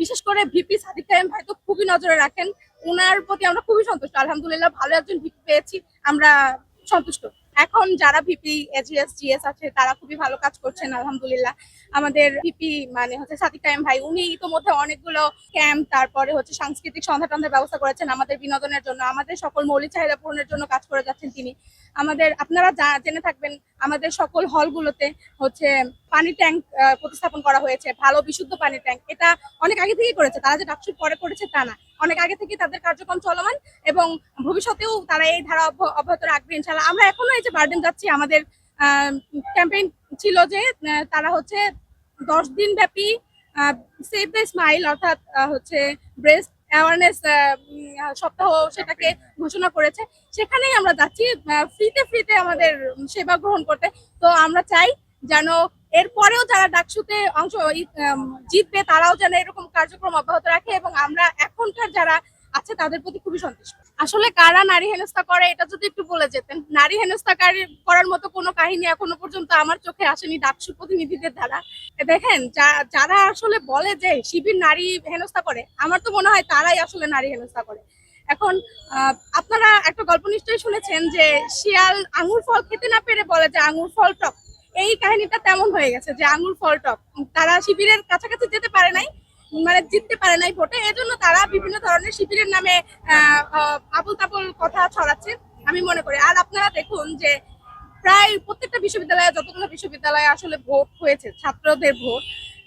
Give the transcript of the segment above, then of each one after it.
বিশেষ করে ভিপি সাদিক কায়েম ভাই তো খুবই নজরে রাখেন। ওনার প্রতি আমরা খুবই সন্তুষ্ট। আলহামদুলিল্লাহ ভালো একজন ভিপি পেয়েছি। আমরা সন্তুষ্ট। এখন যারা ভিপি এজিএস জিএস আছে, তারা খুবই ভালো কাজ করছেন, আলহামদুলিল্লাহ। আমাদের ভিপি মানে হচ্ছে সাদিক কায়েম ভাই, উনি ইতোমধ্যে অনেকগুলো ক্যাম্প তারপরে হচ্ছে সাংস্কৃতিক সন্ধ্যা টন্ধার ব্যবস্থা করেছেন আমাদের বিনোদনের জন্য। আমাদের সকল মৌলিক চাহিদা পূরণের জন্য কাজ করে যাচ্ছেন তিনি। আমাদের, আপনারা জেনে থাকবেন, আমাদের সকল হলগুলোতে হচ্ছে পানি ট্যাঙ্ক প্রতিস্থাপন করা হয়েছে, ভালো বিশুদ্ধ পানির ট্যাঙ্ক। এটা অনেক আগে থেকেই করেছে, তারা যে ডাকসুর পরে করেছে তা না। অনেক আগে থেকে তাদের কার্যক্রম চলমান এবং ভবিষ্যতেও তারা এই ধারা অব্য- অব্যাহত রাখবে ইনশাল্লাহ আমরা এখনও এই যে বার্ডেন যাচ্ছি, আমাদের ক্যাম্পেইন ছিল যে তারা হচ্ছে দশ দিন ব্যাপী সেভ দ্য স্মাইল অর্থাৎ হচ্ছে ব্রেস্ট অ্যাওয়ারনেস সপ্তাহ সেটাকে ঘোষণা করেছে। সেখানেই আমরা যাচ্ছি ফ্রিতে ফ্রিতে আমাদের সেবা গ্রহণ করতে। তো আমরা চাই যেন এরপরেও যারা ডাকসুতে অংশ জিতবে, তারাও যেন এরকম কার্যক্রম অব্যাহত রাখে এবং আমরা এখনকার যারা আছে, তাদের প্রতি খুবই সন্তুষ্ট। আসলে কারা নারী হেনস্থা করে, এটা যদি একটু বলে যেতেন। নারী হেনস্থাকারী করার মতো কোনো কাহিনী এখনও পর্যন্ত আমার চোখে আসেনি ডাকসু প্রতিনিধিদের দ্বারা। দেখেন যারা আসলে বলে যে শিবির নারী হেনস্থা করে, আমার তো মনে হয় তারাই আসলে নারী হেনস্থা করে। এখন আপনারা একটা গল্প নিশ্চয়ই শুনেছেন যে শিয়াল আঙ্গুর ফল খেতে না পেরে বলে যে আঙ্গুর ফল টক। এই কাহিনীটা তেমন হয়ে গেছে যে আঙ্গুর ফল টক তারা শিবিরের কাছাকাছি যেতে পারে নাই মানে জিততে পারে নাই ভোটে, এজন্য তারা বিভিন্ন ধরনের শিবিরের নামে আবল তাবল কথা ছড়াচ্ছে, আমি মনে করি। আর আপনারা দেখুন যে প্রায় প্রত্যেকটা বিশ্ববিদ্যালয়ে, যতগুলো বিশ্ববিদ্যালয়ে আসলে ভোট হয়েছে, ছাত্রদের ভোট,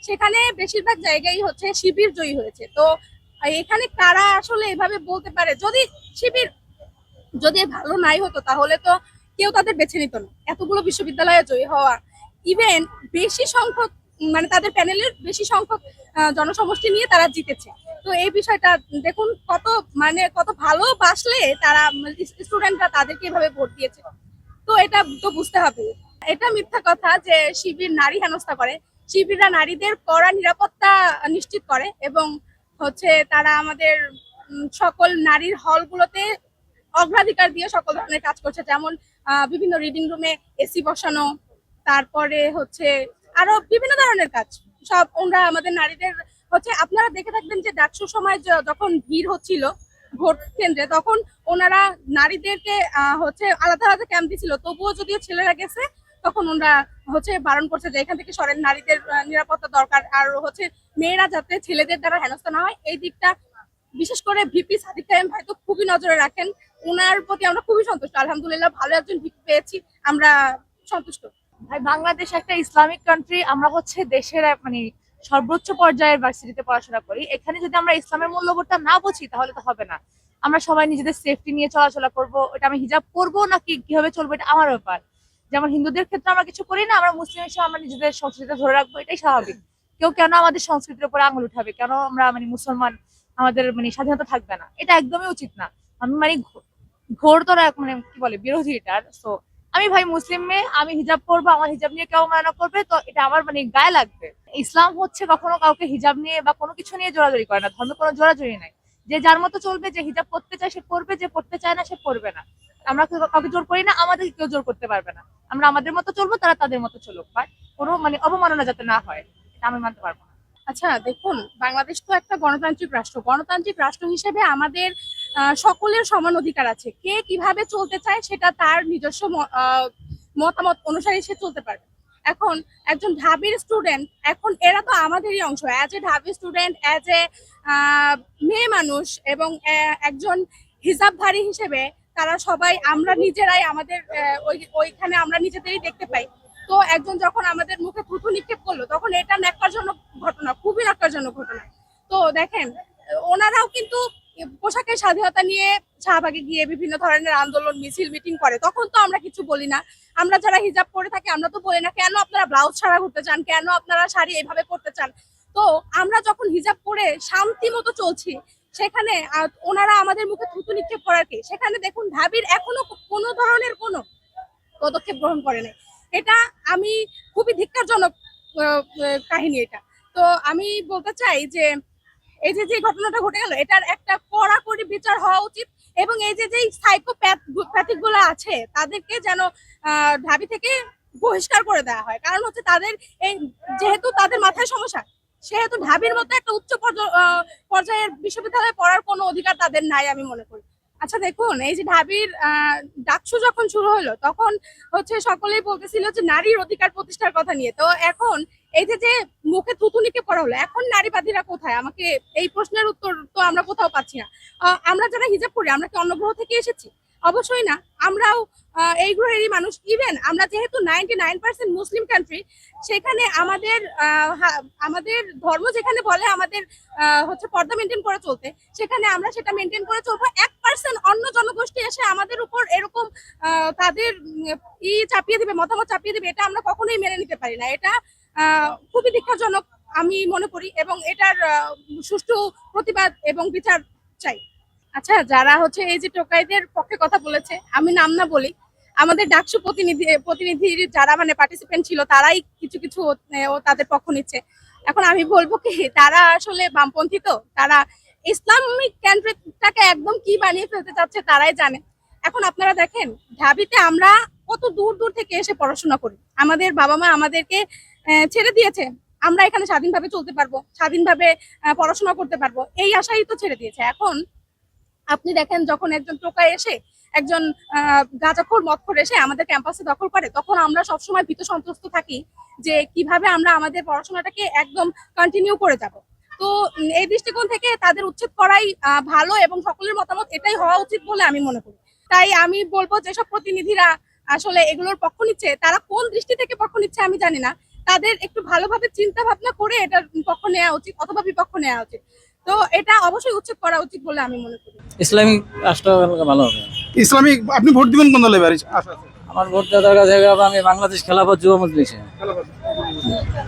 সেখানে বেশিরভাগ জায়গায় হচ্ছে শিবির জয়ী হয়েছে। তো এখানে কারা আসলে এভাবে বলতে পারে? যদি শিবির যদি ভালো নাই হতো, তাহলে তো কেউ তাদের বেছে নিত না। এতগুলো বিশ্ববিদ্যালয়ে জয়ী হওয়া ইভেন বেশি সংখ্যক মানে তাদের প্যানেলের বেশি সংখ্যক জনসমষ্টি নিয়ে তারা জিতেছে। তো এই বিষয়টা দেখুন কত মানে কত ভালোবাসলে তারা স্টুডেন্টরা তাদেরকে এভাবে ভোট দিয়েছে। তো এটা তো বুঝতে হবে। এটা মিথ্যা কথা যে শিবির নারী হেনস্থা করে। শিবিররা নারীদের কড়া নিরাপত্তা নিশ্চিত করে এবং হচ্ছে তারা আমাদের সকল নারীর হলগুলোতে অগ্রাধিকার দিয়ে সকল ধরনের কাজ করছে। যেমন বিভিন্ন রিডিং রুমে এসি বসানো, তারপরে হচ্ছে আরও বিভিন্ন ধরনের কাজ। সব ওরা আমাদের নারীদের হচ্ছে, আপনারা দেখে থাকবেন যে ডাকসু সময় যখন ভিড় হচ্ছিল ভোট কেন্দ্রে, তখন ওনারা নারীদেরকে হচ্ছে আলাদা আলাদা ক্যাম্প দিছিল। তবুও যদিও ছেলেরা গেছে, তখন ওনারা হচ্ছে বারণ করছে যে এখান থেকে সরেন, নারীদের নিরাপত্তা দরকার। আর হচ্ছে মেয়েরা যাতে ছেলেদের দ্বারা হেনস্থা না হয়, এই দিকটা বিশেষ করে ভিপি সাদিক ভাই তো খুবই নজরে রাখেন। ওনার প্রতি আমরা খুবই সন্তুষ্ট। আলহামদুলিল্লাহ ভালো একজন ভিপি পেয়েছি, আমরা সন্তুষ্ট। ভাই, বাংলাদেশ একটা ইসলামিক কান্ট্রি আমরা হচ্ছে দেশের মানে সর্বোচ্চ পর্যায়ের ভার্সিটিতে পড়াশোনা করি। এখানে যদি আমরা ইসলামের মূল্যবোধটা না বুঝি, তাহলে তো হবে না। আমরা সবাই নিজেদের সেফটি নিয়ে চলাচলা করব এটা আমি হিজাব করব নাকি কীভাবে চলবো, এটা আমার ব্যাপার। যেমন হিন্দুদের ক্ষেত্রে আমরা কিছু করি না, আমরা মুসলিম হিসেবে আমরা নিজেদের সংস্কৃতি ধরে রাখব, এটাই স্বাভাবিক। কেউ কেন আমাদের সংস্কৃতির উপর আঙুল উঠাবে? কেন আমরা মানে মুসলমান আমাদের মানে স্বাধীনতা থাকবে না? এটা একদমই উচিত না। আমি মানে ঘোরতর এক মানে কি বলে বিরোধী এটার তো আমি ভাই মুসলিম মেয়ে, আমি হিজাব পরবো, আমার হিজাব নিয়ে কেউ মানা করবে, তো এটা আমার মানে গায়ে লাগবে। ইসলাম হচ্ছে কখনো কাউকে হিজাব নিয়ে বা কোনো কিছু নিয়ে জোরাজোরি করে না, ধর্মে কোনো জোরাজোরি নাই। যে যার মতো চলবে, যে হিজাব পড়তে চায় সে পড়বে যে পড়তে চায় না সে পড়বে না। আমরা কেউ- কাউকে জোর করি না আমাদের কেউ জোর করতে পারবে না। আমরা আমাদের মতো চলবো, তারা তাদের মতো চলুক। বাট কোনো মানে অবমাননা যাতে না হয়, এটা আমি মানতে পারব না। আচ্ছা দেখুন, বাংলাদেশ তো একটা গণতান্ত্রিক রাষ্ট্র। গণতান্ত্রিক রাষ্ট্র হিসেবে আমাদের সকলের সমান অধিকার আছে। কে কীভাবে চলতে চায় সেটা তার নিজস্ব মতামত অনুসারে সে চলতে পারবে। এখন একজন ঢাবির স্টুডেন্ট এখন এরা তো আমাদেরই অংশ। অ্যাজ এ ঢাবি স্টুডেন্ট অ্যাজ এ মেয়ে মানুষ এবং একজন হিসাবধারী হিসেবে তারা সবাই আমরা নিজেরাই আমাদের ওইখানে আমরা নিজেদেরই দেখতে পাই। তো একজন যখন আমাদের মুখে থুথু নিক্ষেপ করল, তখন এটা ন্যাক্কারজনক ঘটনা, খুবই ন্যাক্কারজনক ঘটনা। তো দেখেন, ওনারাও কিন্তু পোশাকের স্বাধীনতা নিয়ে শাহবাগে গিয়ে বিভিন্ন ধরনের আন্দোলন, মিছিল, মিটিং করে, তখন তো আমরা কিছু বলি না। আমরা যারা হিজাব পরে থাকি, আমরা তো বলি না, কেন আপনারা ব্লাউজ ছাড়া ঘুরতে চান? কেন আপনারা শাড়ি এইভাবে করতে চান? তো আমরা যখন হিজাব পরে শান্তি মতো চলছি, সেখানে ওনারা আমাদের মুখে থুতু নিক্ষেপ করার কি? সেখানে দেখুন, ঢাবির এখনও কোনো ধরনের কোনো পদক্ষেপ গ্রহণ করে নাই। এটা আমি খুবই ধিক্কারজনক কাহিনী এটা। তো আমি বলতে চাই যে এই যে যে ঘটনাটা ঘটে গেল, এটার একটা কড়াকড়ি বিচার হওয়া উচিত এবং এই যে যে সাইকোপ্যাথিকগুলো আছে, তাদেরকে যেন ঢাবি থেকে বহিষ্কার করে দেওয়া হয়। কারণ হচ্ছে তাদের এই, যেহেতু তাদের মাথায় সমস্যা, সেহেতু ঢাবির মতো একটা উচ্চ পর্যায়ের বিশ্ববিদ্যালয়ে পড়ার কোনো অধিকার তাদের নাই আমি মনে করি। আচ্ছা দেখুন, এই যে ঢাবির ডাকসু যখন শুরু হলো, তখন হচ্ছে সকলেই বলতেছিল যে, নারীর অধিকার প্রতিষ্ঠার কথা নিয়ে। তো এখন এই যে যে মুখে থুতুনিকে পড়া হলো এখন নারীবাদীরা কোথায়? আমাকে এই প্রশ্নের উত্তর তো আমরা কোথাও পাচ্ছি না। আমরা যারা হিজাব করি আমরা কি অন্য গ্রহ থেকে এসেছি? অবশ্যই না। আমরাও এই গ্রহেরই মানুষ। ইভেন আমরা যেহেতু ninety nine percent Muslim country সেখানে আমাদের আমাদের ধর্ম যেখানে বলে, আমাদের হচ্ছে পর্দা মেনটেন করে চলতে, সেখানে আমরা সেটা মেনটেন করে চলবো। এক পার্সেন্ট অন্য জনগোষ্ঠী এসে আমাদের উপর এরকম তাদের ই চাপিয়ে দিবে, মতামত চাপিয়ে দিবে, এটা আমরা কখনোই মেনে নিতে পারি না। এটা খুবই দীক্ষাজনক আমি মনে করি এবং এটার সুষ্ঠু প্রতিবাদ এবং বিচার চাই। আচ্ছা যারা হচ্ছে এই যে টোকাইদের পক্ষে কথা বলেছে, আমি নাম না বলি, আমাদের ডাকসু প্রতিনিধি, প্রতিনিধির যারা মানে পার্টিসিপেন্ট ছিল, তারাই কিছু কিছু তাদের পক্ষ নিচ্ছে। এখন আমি বলব কি, তারা আসলে বামপন্থী তো, তারা ইসলামিক ক্যান্ট্রিটাকে একদম কি বানিয়ে ফেলতে চাচ্ছে তারাই জানে। এখন আপনারা দেখেন, ঢাবিতে আমরা কত দূর দূর থেকে এসে পড়াশোনা করি। আমাদের বাবা মা আমাদেরকে ছেড়ে দিয়েছে। আমরা এখানে স্বাধীনভাবে চলতে পারব, স্বাধীনভাবে পড়াশোনা করতে পারব। এই আশাই তো ছেড়ে দিয়েছে। এখন আপনি দেখেন, যখন একজন টোকাই এসে, একজন গাঁজাখোর, মদখোর এসে আমাদের ক্যাম্পাসে দখল করে, তখন আমরা সবসময় ভীত সন্ত্রস্ত থাকি যে কীভাবে আমরা আমাদের পড়াশোনাটাকে একদম কন্টিনিউ করে যাব। তো এই দৃষ্টিকোণ থেকে তাদের উচ্ছেদ করাই ভালো এবং সকলের মতামত এটাই হওয়া উচিত বলে আমি মনে করি। তাই আমি বলব, যেসব প্রতিনিধিরা আসলে এগুলোর পক্ষ নিচ্ছে, তারা কোন দৃষ্টি থেকে পক্ষ নিচ্ছে আমি জানি না। তাদের একটু ভালোভাবে চিন্তা ভাবনা করে এটার পক্ষ নেওয়া উচিত অথবা বিপক্ষ নেওয়া উচিত। তো এটা অবশ্যই উচ্ছেদ করা উচিত বলে আমি মনে করি। ইসলামিক রাষ্ট্র ভালো হবে। ইসলামিক আপনি ভোট দিবেন কোন দলে আচ্ছা আমার ভোট দেওয়ার কাছে আমি বাংলাদেশ খেলাফত যুব মজলিসে।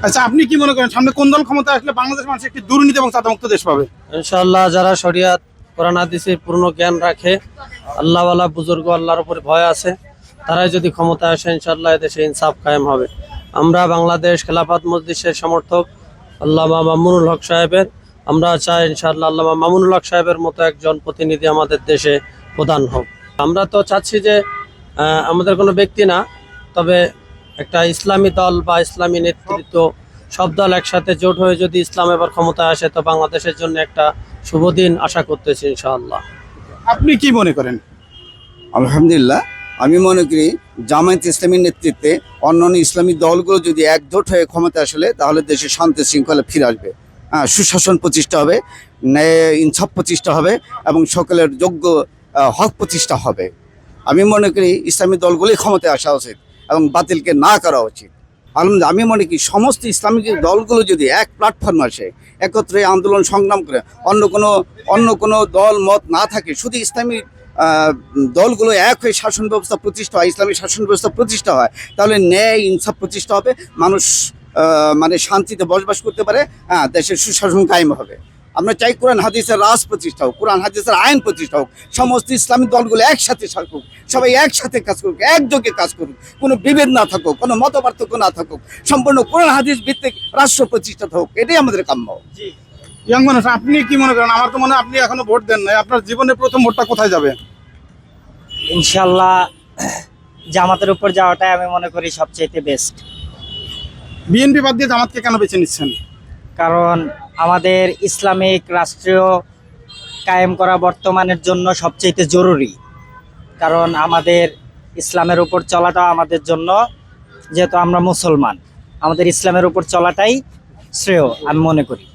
আচ্ছা আপনি কি মনে করেন সামনে কোন দল ক্ষমতা আসলে বাংলাদেশ মানুষ একটি দুর্নীতি এবং চাঁদামুক্ত দেশ পাবে? ইনশাআল্লাহ যারা শরিয়াত কোরআন হাদিসের পূর্ণ জ্ঞান রাখে আল্লাহওয়ালা বুজুর্গ আল্লাহর উপরে ভয় আছে তারাই যদি ক্ষমতা আসে ইনশাআল্লাহ এদেশে ইনসাফ কায়েম হবে। আমরা বাংলাদেশ খেলাফত মজলিসের সমর্থক আল্লামা মামুনুল হক সাহেবের। আমরা চাই ইনশাআল্লাহ আল্লামা মামুনুল হক সাহেবের মতো একজন প্রতিনিধি আমাদের দেশে প্রধান হোক। আমরা তো চাচ্ছি যে আমাদের কোনো ব্যক্তি না তবে একটা ইসলামী দল বা ইসলামী নেতৃত্ব সব দল একসাথে জোট হয়ে যদি ইসলাম এবার ক্ষমতায় আসে তো বাংলাদেশের জন্য একটা শুভ দিন আশা করতেছি ইনশাআল্লাহ। আপনি কি মনে করেন? আলহামদুলিল্লাহ আমি মনে করি জামায়াত ইসলামীর নেতৃত্বে অন্য অন্যান্য ইসলামী দলগুলো যদি একজোট হয়ে ক্ষমতা আসলে, তাহলে দেশে শান্তি শৃঙ্খলা ফিরে আসবে। হ্যাঁ সুশাসন প্রতিষ্ঠা হবে, ন্যায় ইনসাফ প্রতিষ্ঠা হবে এবং সকলের যোগ্য হক প্রতিষ্ঠা হবে। আমি মনে করি ইসলামী দলগুলোই ক্ষমতায় আসা উচিত এবং বাতিলকে না করা উচিত। আলহামদুলিল্লাহ, আমি মনে করি সমস্ত ইসলামিক দলগুলো যদি এক প্ল্যাটফর্ম আসে, একত্রে আন্দোলন সংগ্রাম করে, অন্য কোনো অন্য কোনো দল, মত না থাকে, শুধু ইসলামী দলগুলো এক হয়ে শাসন ব্যবস্থা প্রতিষ্ঠা হয়, ইসলামী শাসন ব্যবস্থা প্রতিষ্ঠা হয়, তাহলে ন্যায়, ইনসাফ প্রতিষ্ঠা হবে, মানুষ মানে শান্তিতে বসবাস করতে পারে হ্যাঁ দেশের সুশাসন কায়েম হবে। আমরা চাই কোরআন, হাদিসের রাজ প্রতিষ্ঠা হোক, কোরআন, হাদিসের আইন প্রতিষ্ঠা হোক, সমস্ত ইসলামী দলগুলো একসাথে থাকুক, সবাই একসাথে কাজ করুক, একযোগে কাজ করুক, কোনো বিভেদ না থাকুক, কোনো মত পার্থক্য না থাকুক, সম্পূর্ণ কোরআন, হাদিস ভিত্তিক রাষ্ট্র প্রতিষ্ঠা হোক, এটাই আমাদের কাম্য। ইয়াং মানুষ, আপনি কি মনে করেন? আমার তো মনে হয় আপনি এখনও ভোট দেন নাই, আপনার জীবনের প্রথম ভোটটা কোথায় যাবে? ইনশাল্লাহ জামাতের উপর যাওয়াটাই আমি মনে করি সবচেয়ে বেস্ট বিএনপি বাদ দিয়ে জামাতকে কেন বেছে নিচ্ছেন? কারণ আমাদের ইসলামিক রাষ্ট্রীয় কায়েম করা বর্তমানের জন্য সবচেয়ে জরুরি। কারণ আমাদের ইসলামের উপর চলাটা আমাদের জন্য যেহেতু আমরা মুসলমান আমাদের ইসলামের উপর চলাটাই শ্রেয় আমি মনে করি।